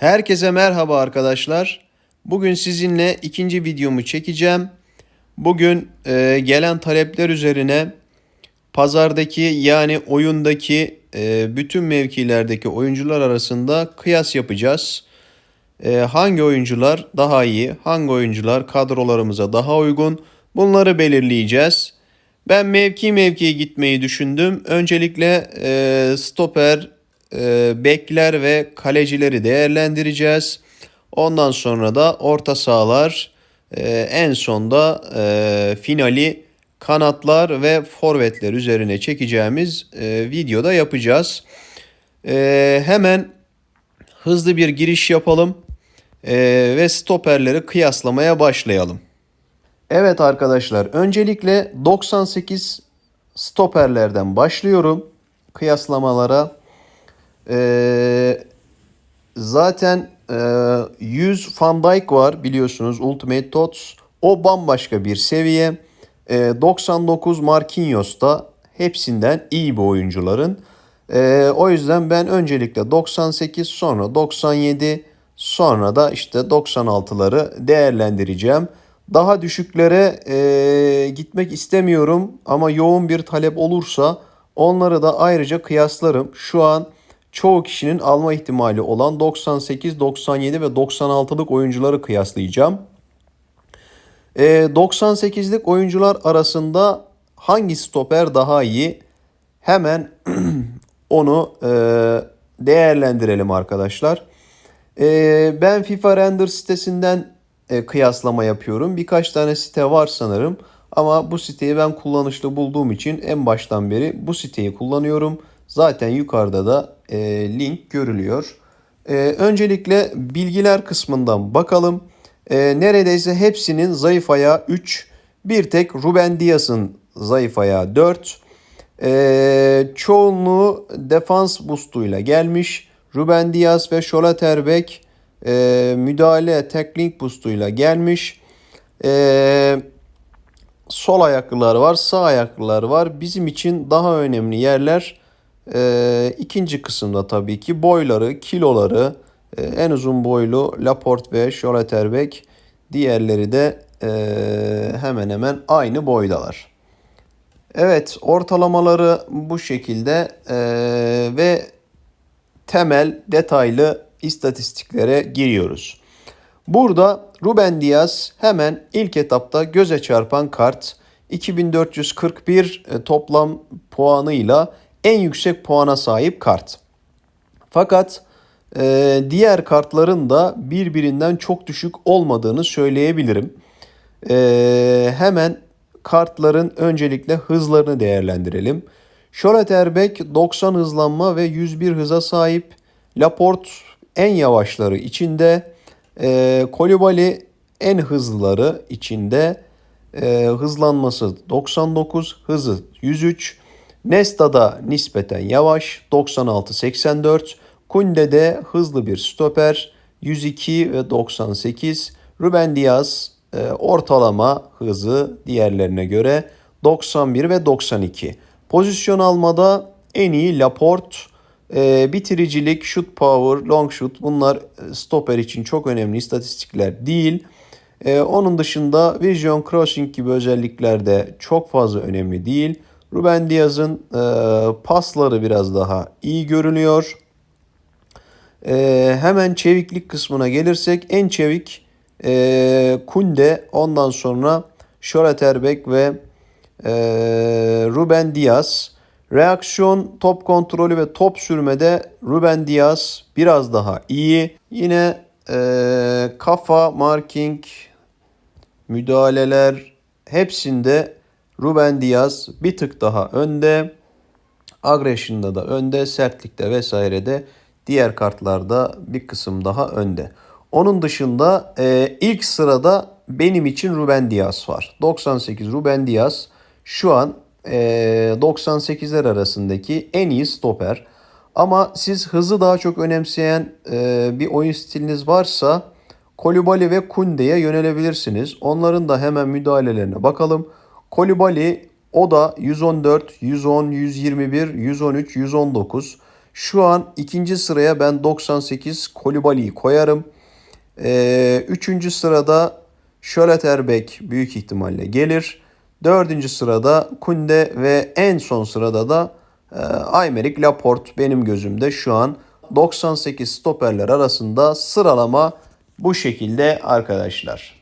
Herkese merhaba arkadaşlar. Bugün sizinle ikinci videomu çekeceğim. Bugün e, gelen talepler üzerine pazardaki yani oyundaki e, bütün mevkilerdeki oyuncular arasında kıyas yapacağız. E, hangi oyuncular daha iyi, hangi oyuncular kadrolarımıza daha uygun bunları belirleyeceğiz. Ben mevki mevkiye gitmeyi düşündüm. Öncelikle e, stoper, e, bekler ve kalecileri değerlendireceğiz. Ondan sonra da orta sahalar, e, en sonda e, finali kanatlar ve forvetler üzerine çekeceğimiz videoda yapacağız. Hemen hızlı bir giriş yapalım ve stoperleri kıyaslamaya başlayalım. Evet arkadaşlar öncelikle 98 stoperlerden başlıyorum kıyaslamalara. Ee, zaten e, 100 Van Dijk var biliyorsunuz Ultimate Tots. O bambaşka bir seviye. E, 99 Marquinhos da hepsinden iyi bir oyuncuların. E, o yüzden ben öncelikle 98 sonra 97 sonra da işte 96'ları değerlendireceğim. Daha düşüklere e, gitmek istemiyorum ama yoğun bir talep olursa onları da ayrıca kıyaslarım. Şu an çoğu kişinin alma ihtimali olan 98, 97 ve 96'lık oyuncuları kıyaslayacağım. E, 98'lik oyuncular arasında hangi stoper daha iyi? Hemen onu e, değerlendirelim arkadaşlar. E, ben FIFA Render sitesinden e, kıyaslama yapıyorum. Birkaç tane site var sanırım. Ama bu siteyi ben kullanışlı bulduğum için en baştan beri bu siteyi kullanıyorum. Zaten yukarıda da e, link görülüyor. E, öncelikle bilgiler kısmından bakalım. E, neredeyse hepsinin zayıf ayağı 3. Bir tek Ruben Dias'ın zayıf ayağı 4. E, çoğunluğu defans boostuyla gelmiş. Ruben Dias ve Scholotterbeck e, müdahale tackling boostuyla gelmiş. E, sol ayaklılar var, sağ ayaklılar var. Bizim için daha önemli yerler e, ikinci kısımda tabii ki boyları, kiloları, e, en uzun boylu Laporte ve Scholotterbeck. Diğerleri de e, hemen hemen aynı boydalar. Evet ortalamaları bu şekilde e, ve temel detaylı istatistiklere giriyoruz. Burada Ruben Diaz hemen ilk etapta göze çarpan kart 2441 e, toplam puanıyla en yüksek puana sahip kart. Fakat e, diğer kartların da birbirinden çok düşük olmadığını söyleyebilirim. E, hemen kartların öncelikle hızlarını değerlendirelim. Scholotterbeck 90 hızlanma ve 101 hıza sahip. Laporte en yavaşları içinde. E, Kolibali en hızlıları içinde. E, hızlanması 99, hızı 103. Nesta da nispeten yavaş 96-84. Kunde de hızlı bir stoper 102 ve 98. Ruben Diaz e, ortalama hızı diğerlerine göre 91 ve 92. Pozisyon almada en iyi Laporte, e, bitiricilik, shoot power, long shoot bunlar e, stoper için çok önemli istatistikler değil. E, onun dışında vision crossing gibi özellikler de çok fazla önemli değil. Ruben Diaz'ın e, pasları biraz daha iyi görünüyor. E, hemen çeviklik kısmına gelirsek en çevik e, Kunde ondan sonra Scholotterbeck ve e, Ruben Diaz. Reaksiyon, top kontrolü ve top sürmede Ruben Diaz biraz daha iyi. Yine e, kafa, marking, müdahaleler hepsinde Ruben Diaz bir tık daha önde. Aggression'da da önde, sertlikte vesairede diğer kartlarda bir kısım daha önde. Onun dışında e, ilk sırada benim için Ruben Diaz var. 98 Ruben Diaz şu an e, 98'ler arasındaki en iyi stoper. Ama siz hızı daha çok önemseyen e, bir oyun stiliniz varsa Kolibali ve Kunde'ye yönelebilirsiniz. Onların da hemen müdahalelerine bakalım. Kolibali o da 114, 110, 121, 113, 119. Şu an ikinci sıraya ben 98 Kolibali'yi koyarım. Ee, üçüncü sırada Schlotterbeck büyük ihtimalle gelir. Dördüncü sırada Kunde ve en son sırada da e, Aymeric Laporte benim gözümde şu an 98 stoperler arasında sıralama bu şekilde arkadaşlar.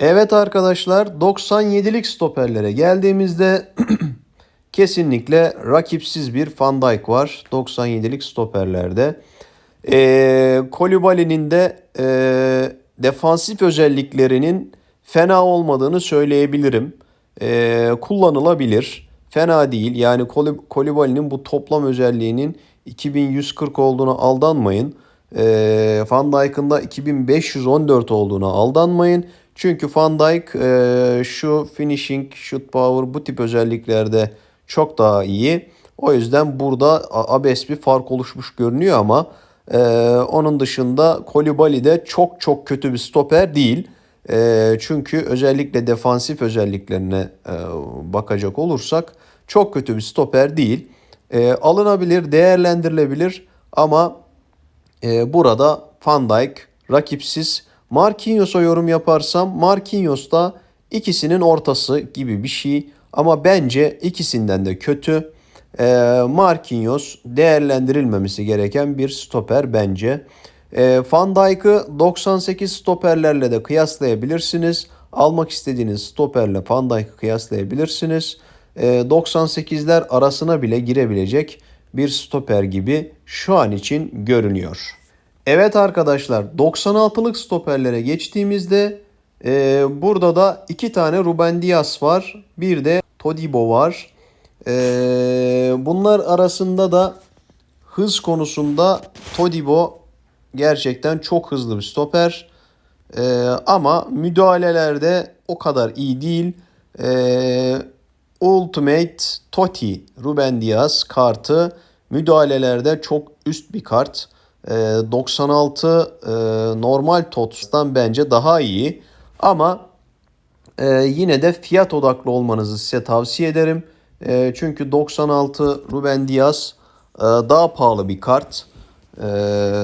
Evet arkadaşlar 97'lik stoperlere geldiğimizde kesinlikle rakipsiz bir Van Dijk var 97'lik stoperlerde. E, Kolibali'nin de e, defansif özelliklerinin fena olmadığını söyleyebilirim. E, kullanılabilir. Fena değil. Yani Kolibali'nin bu toplam özelliğinin 2140 olduğunu aldanmayın. E, Van Dijk'ın da 2514 olduğuna aldanmayın. Çünkü Van Dijk e, şu finishing, shoot power bu tip özelliklerde çok daha iyi. O yüzden burada abes bir fark oluşmuş görünüyor ama e, onun dışında Kolibali de çok çok kötü bir stoper değil. E, çünkü özellikle defansif özelliklerine e, bakacak olursak çok kötü bir stoper değil. E, alınabilir, değerlendirilebilir ama e, burada Van Dijk rakipsiz. Marquinhos'a yorum yaparsam Marquinhos da ikisinin ortası gibi bir şey. Ama bence ikisinden de kötü. E, Marquinhos değerlendirilmemesi gereken bir stoper bence. E, Van Dijk'ı 98 stoperlerle de kıyaslayabilirsiniz. Almak istediğiniz stoperle Van Dijk'ı kıyaslayabilirsiniz. E, 98'ler arasına bile girebilecek bir stoper gibi şu an için görünüyor. Evet arkadaşlar 96'lık stoperlere geçtiğimizde e, burada da iki tane Ruben Dias var. Bir de Todibo var. E, bunlar arasında da hız konusunda Todibo gerçekten çok hızlı bir stoper. E, ama müdahalelerde o kadar iyi değil. E, Ultimate Totti Ruben Dias kartı müdahalelerde çok üst bir kart. 96 e, normal TOTS'tan bence daha iyi. Ama e, yine de fiyat odaklı olmanızı size tavsiye ederim. E, çünkü 96 Ruben Diaz daha pahalı bir kart.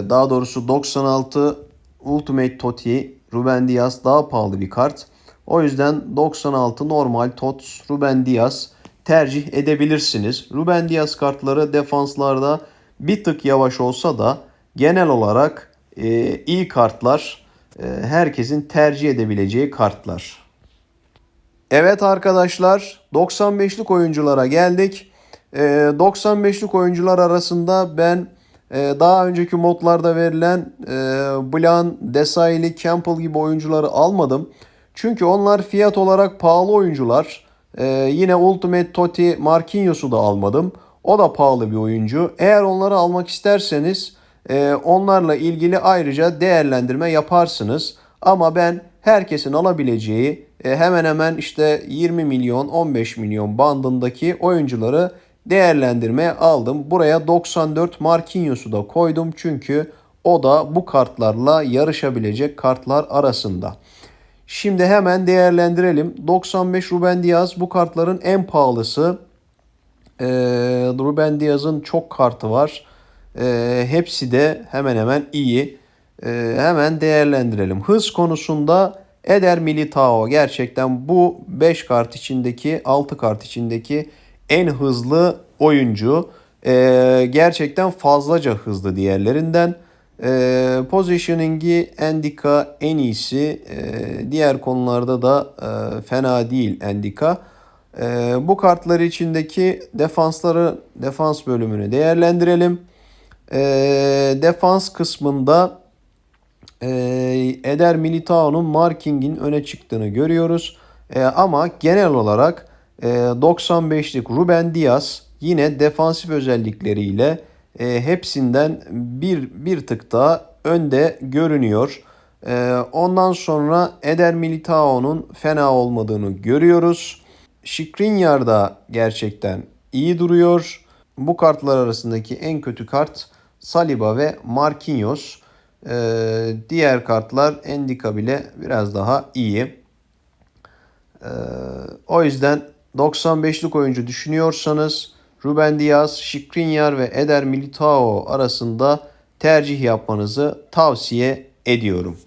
Daha doğrusu 96 Ultimate Totti Ruben Diaz daha pahalı bir kart. O yüzden 96 normal TOTS Ruben Diaz tercih edebilirsiniz. Ruben Diaz kartları defanslarda bir tık yavaş olsa da genel olarak e, iyi kartlar. E, herkesin tercih edebileceği kartlar. Evet arkadaşlar 95'lik oyunculara geldik. E, 95'lik oyuncular arasında ben e, daha önceki modlarda verilen e, Blan, Desailly, Campbell gibi oyuncuları almadım. Çünkü onlar fiyat olarak pahalı oyuncular. E, yine Ultimate Totti Marquinhos'u da almadım. O da pahalı bir oyuncu. Eğer onları almak isterseniz e, onlarla ilgili ayrıca değerlendirme yaparsınız. Ama ben herkesin alabileceği e, hemen hemen işte 20 milyon 15 milyon bandındaki oyuncuları değerlendirmeye aldım. Buraya 94 Marquinhos'u da koydum çünkü o da bu kartlarla yarışabilecek kartlar arasında. Şimdi hemen değerlendirelim. 95 Ruben Diaz bu kartların en pahalısı. Ee, Ruben Diaz'ın çok kartı var. Ee, hepsi de hemen hemen iyi. Ee, hemen değerlendirelim. Hız konusunda Eder Militao gerçekten bu 5 kart içindeki 6 kart içindeki en hızlı oyuncu. Ee, gerçekten fazlaca hızlı diğerlerinden. Ee, positioning'i Endika en iyisi. Ee, diğer konularda da e, fena değil Endika. Ee, bu kartlar içindeki defansları defans bölümünü değerlendirelim. Ee, defans kısmında e, Eder Militao'nun markingin öne çıktığını görüyoruz. E, ama genel olarak e, 95'lik Ruben Diaz yine defansif özellikleriyle e, hepsinden bir, bir tık daha önde görünüyor. E, ondan sonra Eder Militao'nun fena olmadığını görüyoruz. Skriniar da gerçekten iyi duruyor. Bu kartlar arasındaki en kötü kart Saliba ve Marquinhos. Ee, diğer kartlar Endika bile biraz daha iyi. Ee, o yüzden 95'lik oyuncu düşünüyorsanız Ruben Diaz, Skriniar ve Eder Militao arasında tercih yapmanızı tavsiye ediyorum.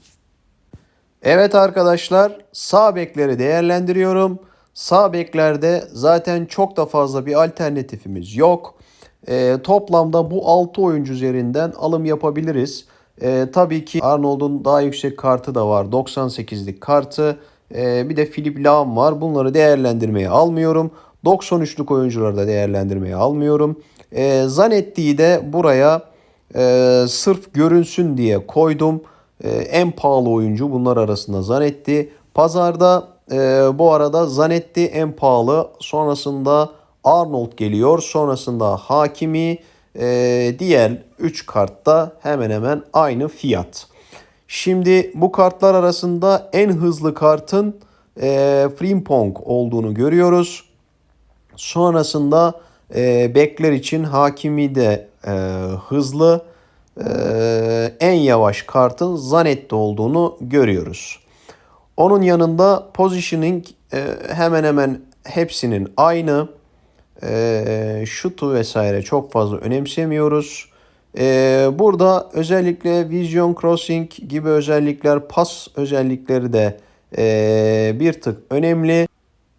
Evet arkadaşlar sağ bekleri değerlendiriyorum. Sağ beklerde zaten çok da fazla bir alternatifimiz yok. E, toplamda bu 6 oyuncu üzerinden alım yapabiliriz. E, tabii ki Arnold'un daha yüksek kartı da var. 98'lik kartı. E, bir de Philip Lahm var. Bunları değerlendirmeye almıyorum. 93'lük oyuncuları da değerlendirmeye almıyorum. E, Zanetti'yi de buraya e, sırf görünsün diye koydum. E, en pahalı oyuncu bunlar arasında Zanetti. Pazarda e, bu arada Zanetti en pahalı. Sonrasında Arnold geliyor. Sonrasında Hakimi. E, diğer 3 kartta hemen hemen aynı fiyat. Şimdi bu kartlar arasında en hızlı kartın e, Frimpong olduğunu görüyoruz. Sonrasında e, bekler için Hakimi de e, hızlı. E, en yavaş kartın Zanetti olduğunu görüyoruz. Onun yanında positioning e, hemen hemen hepsinin aynı. E, şutu vesaire çok fazla önemsemiyoruz. E, burada özellikle vision crossing gibi özellikler, pas özellikleri de e, bir tık önemli.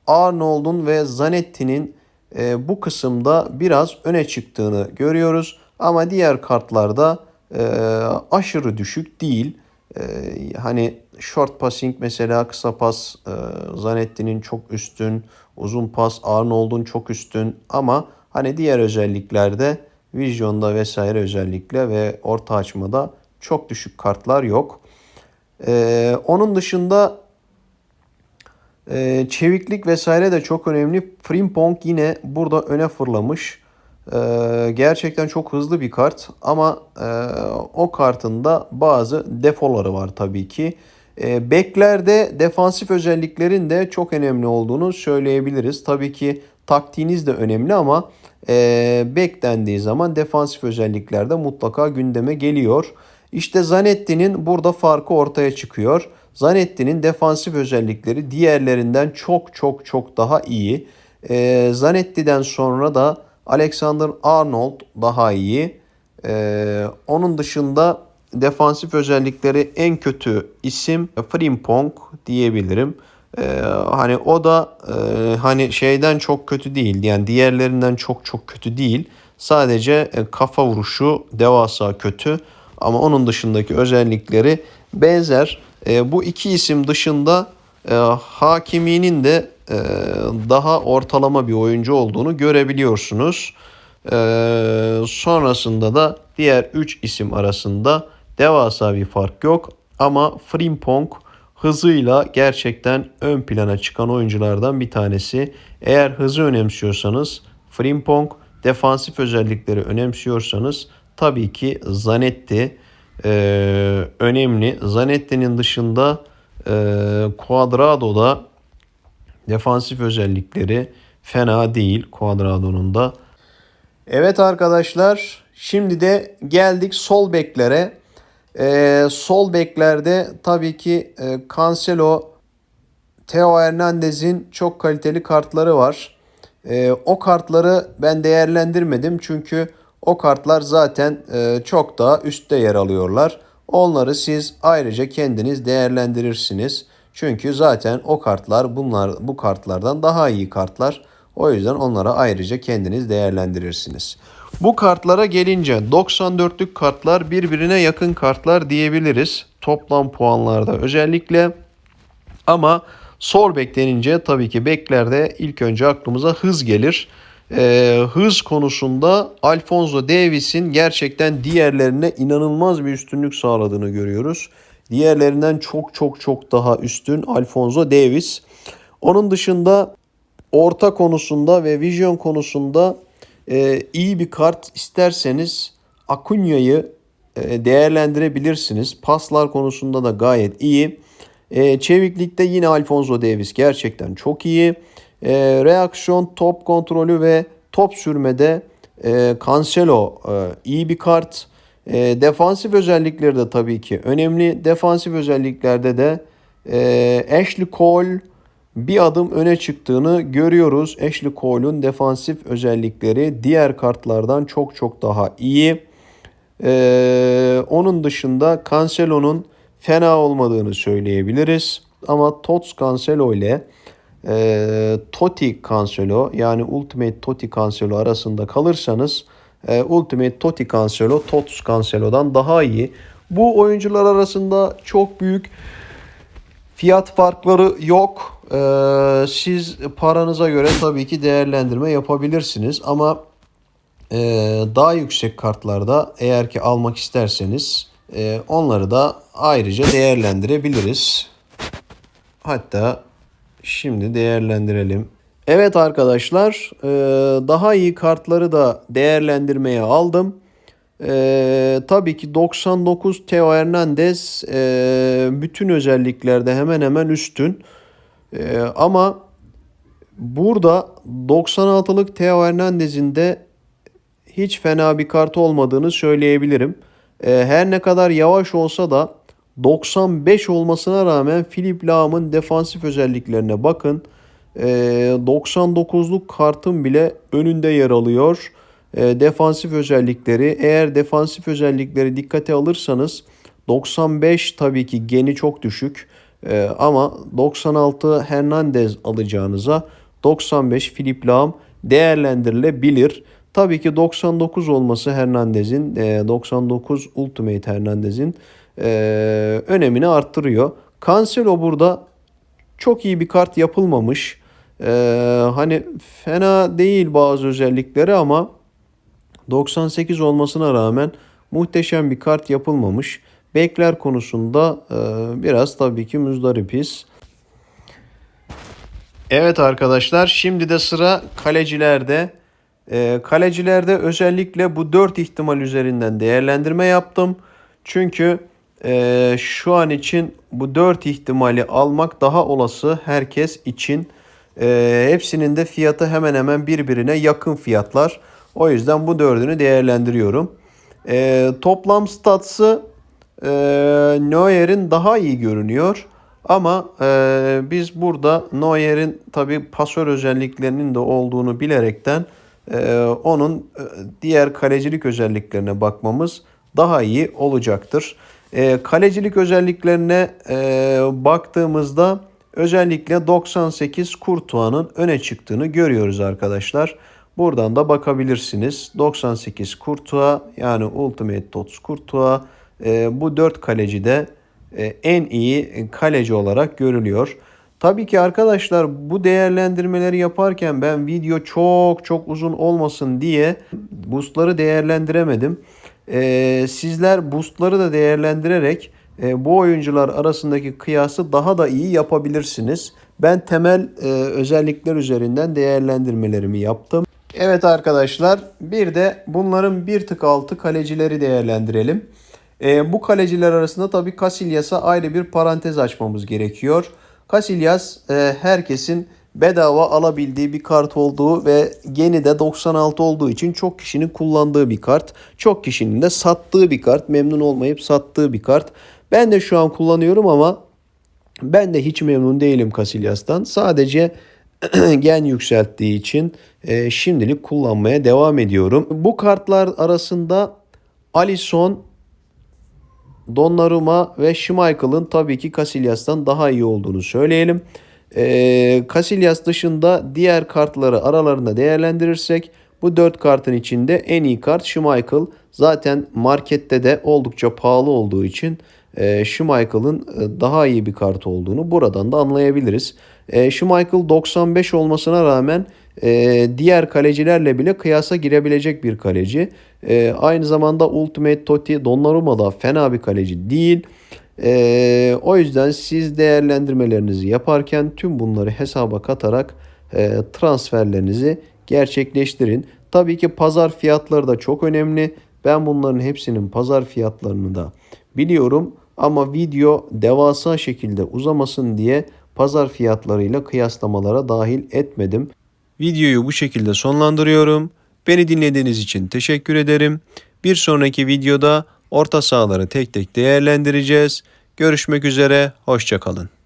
Arnold'un ve Zanetti'nin e, bu kısımda biraz öne çıktığını görüyoruz. Ama diğer kartlarda e, aşırı düşük değil. E, hani short passing mesela kısa pas e, Zanetti'nin çok üstün, uzun pas Arnold'un çok üstün ama hani diğer özelliklerde vizyonda vesaire özellikle ve orta açmada çok düşük kartlar yok. E, onun dışında e, çeviklik vesaire de çok önemli. Frimpong yine burada öne fırlamış. Ee, gerçekten çok hızlı bir kart ama e, o kartın da bazı defoları var tabii ki. E, beklerde defansif özelliklerin de çok önemli olduğunu söyleyebiliriz. Tabii ki taktiğiniz de önemli ama e, bek dendiği zaman defansif özellikler de mutlaka gündeme geliyor. İşte Zanetti'nin burada farkı ortaya çıkıyor. Zanetti'nin defansif özellikleri diğerlerinden çok çok çok daha iyi. E, Zanetti'den sonra da Alexander Arnold daha iyi. Ee, onun dışında defansif özellikleri en kötü isim Frimpong diyebilirim. Ee, hani o da e, hani şeyden çok kötü değil. Yani diğerlerinden çok çok kötü değil. Sadece e, kafa vuruşu devasa kötü. Ama onun dışındaki özellikleri benzer. E, bu iki isim dışında e, Hakimi'nin de e, daha ortalama bir oyuncu olduğunu görebiliyorsunuz. E, sonrasında da diğer 3 isim arasında devasa bir fark yok. Ama Frimpong hızıyla gerçekten ön plana çıkan oyunculardan bir tanesi. Eğer hızı önemsiyorsanız Frimpong, defansif özellikleri önemsiyorsanız tabii ki Zanetti e, önemli. Zanetti'nin dışında e, Cuadrado'da Defansif özellikleri fena değil Cuadrado'nun da. Evet arkadaşlar şimdi de geldik sol beklere. Ee, sol beklerde tabii ki e, Cancelo, Theo Hernandez'in çok kaliteli kartları var. E, o kartları ben değerlendirmedim çünkü o kartlar zaten e, çok daha üstte yer alıyorlar. Onları siz ayrıca kendiniz değerlendirirsiniz. Çünkü zaten o kartlar bunlar bu kartlardan daha iyi kartlar. O yüzden onlara ayrıca kendiniz değerlendirirsiniz. Bu kartlara gelince 94'lük kartlar birbirine yakın kartlar diyebiliriz. Toplam puanlarda özellikle. Ama sol bek denince tabii ki beklerde ilk önce aklımıza hız gelir. Ee, hız konusunda Alfonso Davis'in gerçekten diğerlerine inanılmaz bir üstünlük sağladığını görüyoruz. Diğerlerinden çok çok çok daha üstün Alfonso Davis. Onun dışında orta konusunda ve vizyon konusunda e, iyi bir kart isterseniz Acuña'yı e, değerlendirebilirsiniz. Paslar konusunda da gayet iyi. E, çeviklikte yine Alfonso Davis gerçekten çok iyi. E, reaksiyon, top kontrolü ve top sürmede e, Cancelo e, iyi bir kart. Defansif özellikleri de tabii ki önemli. Defansif özelliklerde de e, Ashley Cole, bir adım öne çıktığını görüyoruz. Ashley Cole'un defansif özellikleri diğer kartlardan çok çok daha iyi. Ee, onun dışında Cancelo'nun fena olmadığını söyleyebiliriz. Ama Tots Cancelo ile e, Totti Cancelo yani Ultimate Totti Cancelo arasında kalırsanız e, Ultimate Totti Cancelo Tots Cancelo'dan daha iyi. Bu oyuncular arasında çok büyük fiyat farkları yok. Ee, siz paranıza göre tabii ki değerlendirme yapabilirsiniz ama e, daha yüksek kartlarda eğer ki almak isterseniz e, onları da ayrıca değerlendirebiliriz. Hatta şimdi değerlendirelim. Evet arkadaşlar e, daha iyi kartları da değerlendirmeye aldım. E, tabii ki 99 Teo Hernandez e, bütün özelliklerde hemen hemen üstün. E, ama burada 96'lık Teo Hernandez'in de hiç fena bir kart olmadığını söyleyebilirim. E, her ne kadar yavaş olsa da 95 olmasına rağmen Philip Lahm'ın defansif özelliklerine bakın. E, 99'luk kartın bile önünde yer alıyor. E, defansif özellikleri eğer defansif özellikleri dikkate alırsanız 95 tabii ki geni çok düşük. E, ama 96 Hernandez alacağınıza 95 Philip Lahm değerlendirilebilir. Tabii ki 99 olması Hernandez'in, 99 Ultimate Hernandez'in e, önemini arttırıyor. Cancelo burada çok iyi bir kart yapılmamış. E, hani fena değil bazı özellikleri ama 98 olmasına rağmen muhteşem bir kart yapılmamış. Bekler konusunda e, biraz tabii ki müzdaripiz. Evet arkadaşlar şimdi de sıra kalecilerde. E, kalecilerde özellikle bu 4 ihtimal üzerinden değerlendirme yaptım. Çünkü e, şu an için bu 4 ihtimali almak daha olası herkes için. Hepsinin de fiyatı hemen hemen birbirine yakın fiyatlar. O yüzden bu dördünü değerlendiriyorum. Toplam statsı e, Neuer'in daha iyi görünüyor. Ama e, biz burada Neuer'in tabi pasör özelliklerinin de olduğunu bilerekten e, onun e, diğer kalecilik özelliklerine bakmamız daha iyi olacaktır. E, kalecilik özelliklerine e, baktığımızda özellikle 98 Kurtuğa'nın öne çıktığını görüyoruz arkadaşlar. Buradan da bakabilirsiniz. 98 Kurtuğa yani Ultimate Tots Kurtuğa e, bu 4 kaleci de e, en iyi kaleci olarak görülüyor. Tabii ki arkadaşlar bu değerlendirmeleri yaparken ben video çok çok uzun olmasın diye boostları değerlendiremedim. Ee, sizler boostları da değerlendirerek e, bu oyuncular arasındaki kıyası daha da iyi yapabilirsiniz. Ben temel e, özellikler üzerinden değerlendirmelerimi yaptım. Evet arkadaşlar bir de bunların bir tık altı kalecileri değerlendirelim. E, bu kaleciler arasında tabii Casillas'a ayrı bir parantez açmamız gerekiyor. Casillas e, herkesin bedava alabildiği bir kart olduğu ve geni de 96 olduğu için çok kişinin kullandığı bir kart. Çok kişinin de sattığı bir kart. Memnun olmayıp sattığı bir kart. Ben de şu an kullanıyorum ama ben de hiç memnun değilim Casillas'tan. Sadece gen yükselttiği için e, şimdilik kullanmaya devam ediyorum. Bu kartlar arasında Alisson, Donnarumma ve Schmeichel'ın tabii ki Casillas'tan daha iyi olduğunu söyleyelim. E, Casillas dışında diğer kartları aralarında değerlendirirsek bu 4 kartın içinde en iyi kart Schmeichel. Zaten markette de oldukça pahalı olduğu için e, Schmeichel'ın e, daha iyi bir kart olduğunu buradan da anlayabiliriz. E, Schmeichel 95 olmasına rağmen e, diğer kalecilerle bile kıyasa girebilecek bir kaleci. E, aynı zamanda Ultimate Totti Donnarumma da fena bir kaleci değil. E, o yüzden siz değerlendirmelerinizi yaparken tüm bunları hesaba katarak e, transferlerinizi gerçekleştirin. Tabii ki pazar fiyatları da çok önemli. Ben bunların hepsinin pazar fiyatlarını da biliyorum. Ama video devasa şekilde uzamasın diye pazar fiyatlarıyla kıyaslamalara dahil etmedim. Videoyu bu şekilde sonlandırıyorum. Beni dinlediğiniz için teşekkür ederim. Bir sonraki videoda orta sahaları tek tek değerlendireceğiz. Görüşmek üzere, hoşçakalın.